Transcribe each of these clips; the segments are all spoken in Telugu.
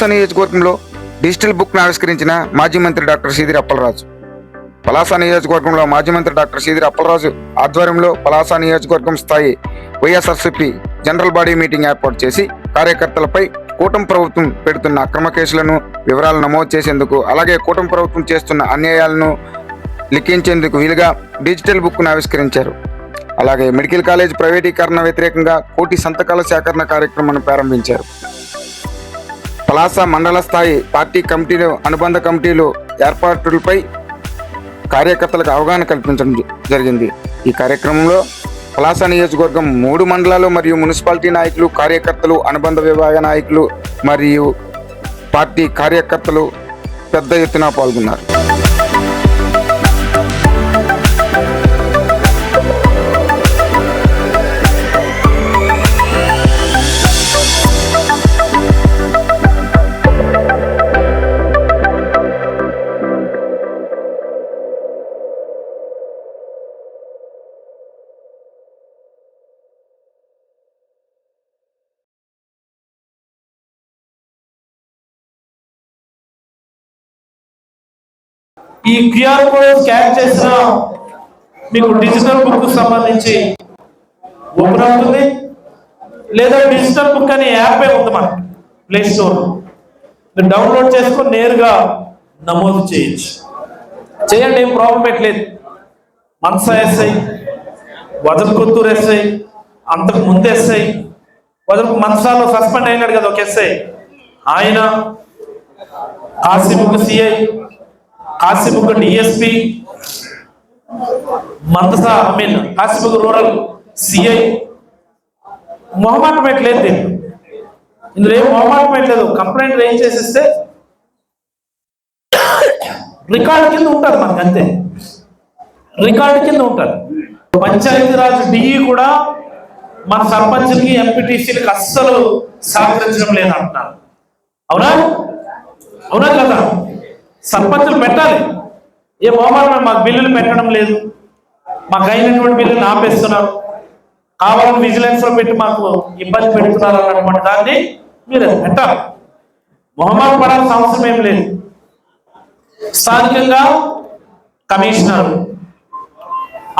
పలాస నియోజకవర్గంలో డిజిటల్ బుక్ను ఆవిష్కరించిన మాజీ మంత్రి డాక్టర్ సీదిరి అప్పలరాజు. పలాస నియోజకవర్గంలో మాజీ మంత్రి డాక్టర్ సీదిరి అప్పలరాజు ఆధ్వర్యంలో పలాస నియోజకవర్గం స్థాయి వైఎస్ఆర్సీపీ జనరల్ బాడీ మీటింగ్ ఏర్పాటు చేసి కార్యకర్తలపై కూటమి ప్రభుత్వం పెడుతున్న అక్రమ కేసులను వివరాలు నమోదు చేసేందుకు అలాగే కూటమి ప్రభుత్వం చేస్తున్న అన్యాయాలను లిఖించేందుకు వీలుగా డిజిటల్ బుక్ను ఆవిష్కరించారు. అలాగే మెడికల్ కాలేజ్ ప్రైవేటీకరణ వ్యతిరేకంగా కోటి సంతకాల సేకరణ కార్యక్రమాన్ని ప్రారంభించారు. పలాస మండల స్థాయి పార్టీ కమిటీలు అనుబంధ కమిటీలు ఏర్పాట్లపై కార్యకర్తలకు అవగాహన కల్పించడం జరిగింది. ఈ కార్యక్రమంలో పలాస నియోజకవర్గం మూడు మండలాలు మరియు మున్సిపాలిటీ నాయకులు కార్యకర్తలు అనుబంధ విభాగ నాయకులు మరియు పార్టీ కార్యకర్తలు పెద్ద ఎత్తున పాల్గొన్నారు. ఈ క్యూఆర్ కోడ్ స్కాన్ చేసిన మీకు డిజిటల్ బుక్ సంబంధించి ఓపెన్ అవుతుంది. లేదా డిజిటల్ బుక్ అనే యాప్ ఉంది మనకి ప్లే స్టోర్ మీరు డౌన్లోడ్ చేసుకొని నేరుగా నమోదు చేయొచ్చు. చేయండి ఏం ప్రాబ్లం పెట్టలేదు. మనసా ఎస్ఐ వదల కొత్తూరు ఎస్ఐ అంతకు ముందు ఎస్ఐ వదల మనసాలో సస్పెండ్ అయినాడు కదా ఒక ఎస్ఐ. ఆయన కాసిముఖ సిఐ కాసిముఖ డిఎస్పి మందసా అమీన్ మీన్ రూరల్ సిఐ మొహమాటం పెట్టలేదు దీన్ని? ఇందులో ఏం మొహమాటం పెట్టలేదు కంప్లైంట్ ఏం చేసేస్తే రికార్డు కింద ఉంటారు మనకు అంతే. రికార్డు కింద ఉంటారు. పంచాయతీరాజ్ డిఈ కూడా మన సర్పంచ్కి ఎంపీటీసీలకు అస్సలు సహకరించడం లేదంటున్నారు. అవునా? అవునా కదా? సర్పంచులు పెట్టాలి. ఏ మొహమాటం మాకు బిల్లులు పెట్టడం లేదు. మాకు అయినటువంటి బిల్లులు ఆపేస్తున్నారు. కావాలని విజిలెన్స్లో పెట్టి మాకు ఇబ్బంది పెడుతున్నారు అన్నటువంటి దాన్ని మీరు పెట్టాలి. మొహమాట పడాల్సిన అవసరం ఏం లేదు. స్థానికంగా కమిషనర్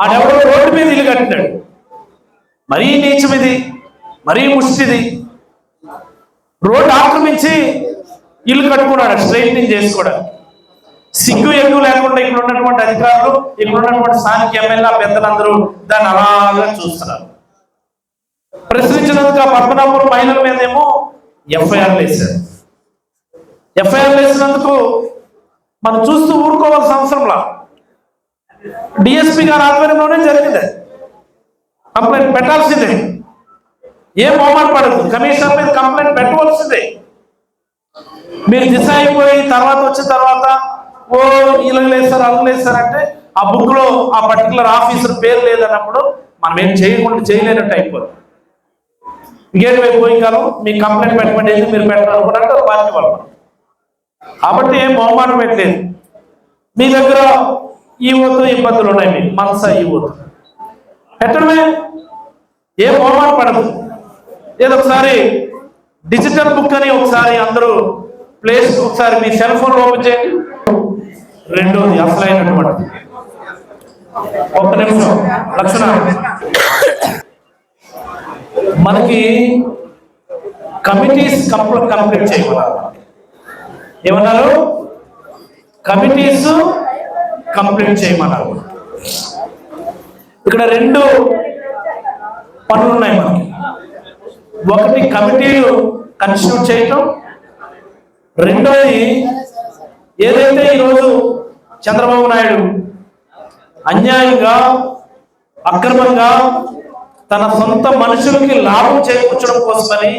ఆడెవడో రోడ్డు మీద ఇల్లు కట్టినాడు. మరీ నీచమిది మరీ ముష్టిది. రోడ్డు ఆక్రమించి ఇల్లు కట్టుకున్నాడు స్ట్రైట్నింగ్ చేసుకోవడానికి. సిగ్గు ఎగ్గు లేకుండా ఇక్కడ ఉన్నటువంటి అధికారులు ఇక్కడ ఉన్నటువంటి స్థానిక ఎమ్మెల్యే పెద్దలందరూ దాన్ని అలాగా చూస్తున్నారు. ప్రశ్నించినందుకు ఆ పద్మనాభపురం మహిళల మీద ఏమో ఎఫ్ఐఆర్ వేశారు. ఎఫ్ఐఆర్ వేసినందుకు మనం చూస్తూ ఊరుకోవాల్సిన అవసరంలా డిఎస్పీ గారి ఆధ్వర్యంలోనే జరిగింది. కంప్లైంట్ పెట్టాల్సిందే. ఏం మొహమాట పడదు కమిషనర్ మీద కంప్లైంట్ పెట్టవలసిందే. మీరు దిశ అయిపోయి తర్వాత వచ్చిన తర్వాత ఓ వీళ్ళని లేస్తారు అల్లు లేస్తారు అంటే ఆ బుక్లో ఆ పర్టికులర్ ఆఫీసర్ పేరు లేదన్నప్పుడు మనం ఏం చేయకుండా చేయలేనట్టు అయిపోతుంది ఇంకేంటి మేము పోయి కాలం? మీ కంప్లైంట్ పెట్టమంటే మీరు పెట్టాలనుకున్నట్టు పార్టీ వాళ్ళు కాబట్టి ఏం బహుమానం పెట్టలేదు. మీ దగ్గర ఈ వద్దు ఇబ్బందులు ఉన్నాయి మీకు మనస ఈ వద్దు పెట్టడమే. ఏం బహుమానం పడదు. ఏదో ఒకసారి డిజిటల్ బుక్ అని ఒకసారి అందరూ ప్లేస్ ఒకసారి మీ సెల్ ఫోన్ ఓపెన్ చేయండి. రెండోది అసలైనటువంటి ఒక్క నిమిషం. లక్షణ మనకి కమిటీస్ కంప్లీట్ చేయమన్నారు. ఏమన్నారు? కమిటీస్ కంప్లీట్ చేయమన్నారు. ఇక్కడ రెండు పనులు ఉన్నాయి మనకి. ఒకటి కమిటీలు కన్స్టిట్యూట్ చేయటం రెండోది ఏదైతే ఈరోజు చంద్రబాబు నాయుడు అన్యాయంగా అక్రమంగా తన సొంత మనుషులకి లాభం చేకూర్చడం కోసమని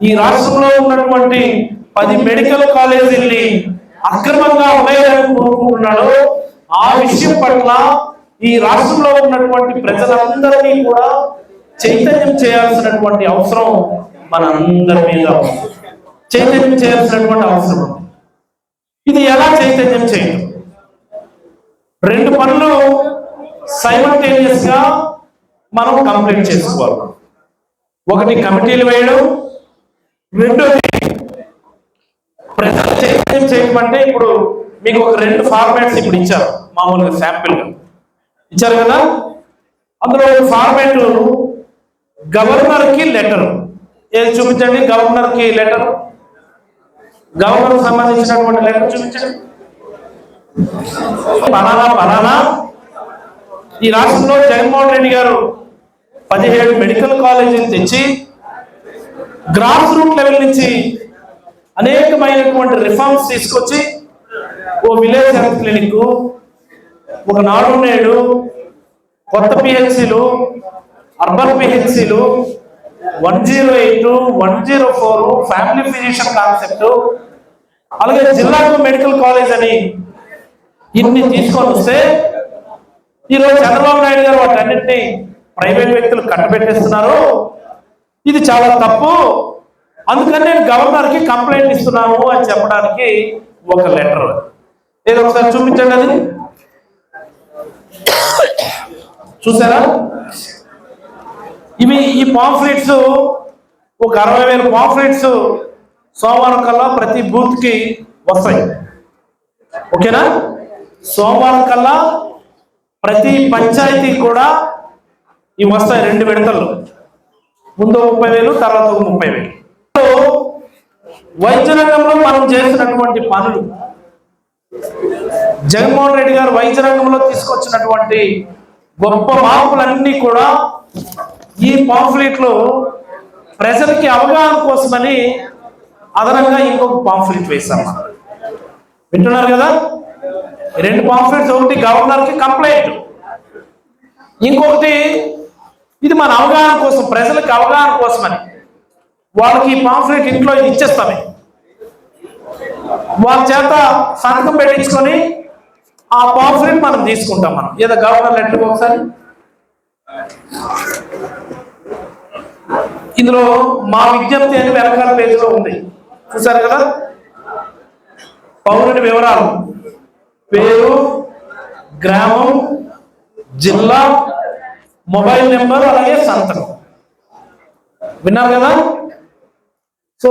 ఈ రాష్ట్రంలో ఉన్నటువంటి పది మెడికల్ కాలేజీల్ని అక్రమంగా ఉన్నాయని కోరుకుంటున్నాడు ఆ విషయం పట్ల ఈ రాష్ట్రంలో ఉన్నటువంటి ప్రజలందరినీ కూడా చైతన్యం చేయాల్సినటువంటి అవసరం మన అందరి మీద చైతన్యం చేయాల్సినటువంటి అవసరం ఇది ఎలా చైతన్యం చేయడం రెండు పనులు సైమల్టేనియస్గా మనం కంప్లీట్ చేసుకోవాలి. ఒకటి కమిటీలు వేయడం రెండోది ప్రజలు చైతన్యం అంటే ఇప్పుడు మీకు ఒక రెండు ఫార్మాట్స్ ఇప్పుడు ఇచ్చారు మామూలుగా శాంపిల్గా. ఇచ్చారు కదా? అందులో ఒక ఫార్మాట్ గవర్నర్కి లెటర్ ఏది చూపించండి? గవర్నర్కి లెటర్ గవర్నర్ సంబంధించినటువంటి లెటర్ చూపించండి. పలానా పలానా ఈ రాష్ట్రంలో జగన్మోహన్ రెడ్డి గారు పదిహేడు మెడికల్ కాలేజీలు తెచ్చి గ్రాస్ రూట్ లెవెల్ నుంచి అనేకమైనటువంటి రిఫార్మ్స్ తీసుకొచ్చి ఓ విలేజ్ హెల్త్ క్లినిక్ ఒక నాడు నేడు కొత్త పిహెచ్సిలు urban పిహెచ్సిలు one zero eight one zero four family physician concept అలాగే జిల్లాకు మెడికల్ కాలేజ్ అని ఇన్ని తీసుకొని వస్తే ఈరోజు చంద్రబాబు నాయుడు గారు వాటన్నింటినీ ప్రైవేట్ వ్యక్తులు కట్టబెట్టేస్తున్నారు. ఇది చాలా తప్పు. అందుకని నేను గవర్నర్కి కంప్లైంట్ ఇస్తున్నాను అని చెప్పడానికి ఒక లెటర్. ఏదో ఒకసారి చూపించండి అది. చూసారా? ఇవి ఈ పాంఫ్లెట్స్ ఒక అరవై వేల పాంఫ్లెట్స్ సోమవారం కల్లా ప్రతి బూత్కి వస్తాయి. ఓకేనా? సోమవారం కల్లా ప్రతి పంచాయతీ కూడా ఇవి వస్తాయి రెండు విడతల్లో ముందు ముప్పై వేలు తర్వాత ఒక ముప్పై వేలు. సో, వైద్య రంగంలో మనం చేసినటువంటి పనులు జగన్మోహన్ రెడ్డి గారు వైద్య రంగంలో తీసుకొచ్చినటువంటి గొప్ప మార్పులన్నీ కూడా ఈ పాంఫ్లెట్లు ప్రజలకి అవగాహన కోసమని అదనంగా ఇంకొక పాంఫ్లెట్ వేశాం వింటున్నారు కదా? రెండు పాంప్లెట్స్ ఒకటి గవర్నర్కి కంప్లైంట్. ఇంకొకటి ఇది మన అవగాహన కోసం ప్రజలకు అవగాహన కోసమని. వాళ్ళకి ఈ పాంప్లెట్ ఇంట్లో ఇది ఇచ్చేస్తామే. వాళ్ళ చేత సంతకం పెట్టించుకొని ఆ పాంప్లెట్ మనం తీసుకుంటాం మనం. ఏదో గవర్నర్ లెటర్ ఒకసారి. ఇందులో మా విజ్ఞప్తి అని వెనకాల పేజీలో ఉంది. చూసారు కదా? పౌరుని వివరాలు. పేరు గ్రామం జిల్లా మొబైల్ నెంబర్ అలాగే సంతకం. విన్నారు కదా? సో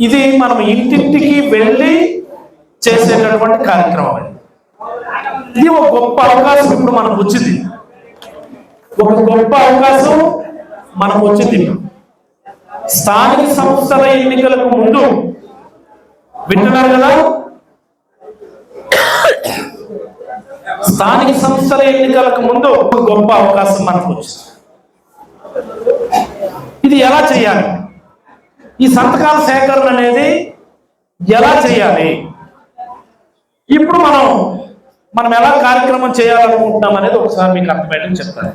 ఇది మనం ఇంటింటికి వెళ్ళి చేసేటటువంటి కార్యక్రమం అది ఇది ఒక గొప్ప అవకాశం ఇప్పుడు మనకు వచ్చింది. ఒక గొప్ప అవకాశం మనకు వచ్చింది. స్థానిక సంస్థల ఎన్నికలకు ముందు వింటున్నారు కదా? స్థానిక సంస్థల ఎన్నికలకు ముందు ఒక గొప్ప అవకాశం మనకు వచ్చింది. ఇది ఎలా చేయాలి? ఈ సంతకాల సేకరణ అనేది ఎలా చేయాలి? ఇప్పుడు మనం మనం ఎలా కార్యక్రమం చేయాలనుకుంటున్నాం అనేది ఒకసారి మీకు అర్థమయ్యేది చెప్తాను.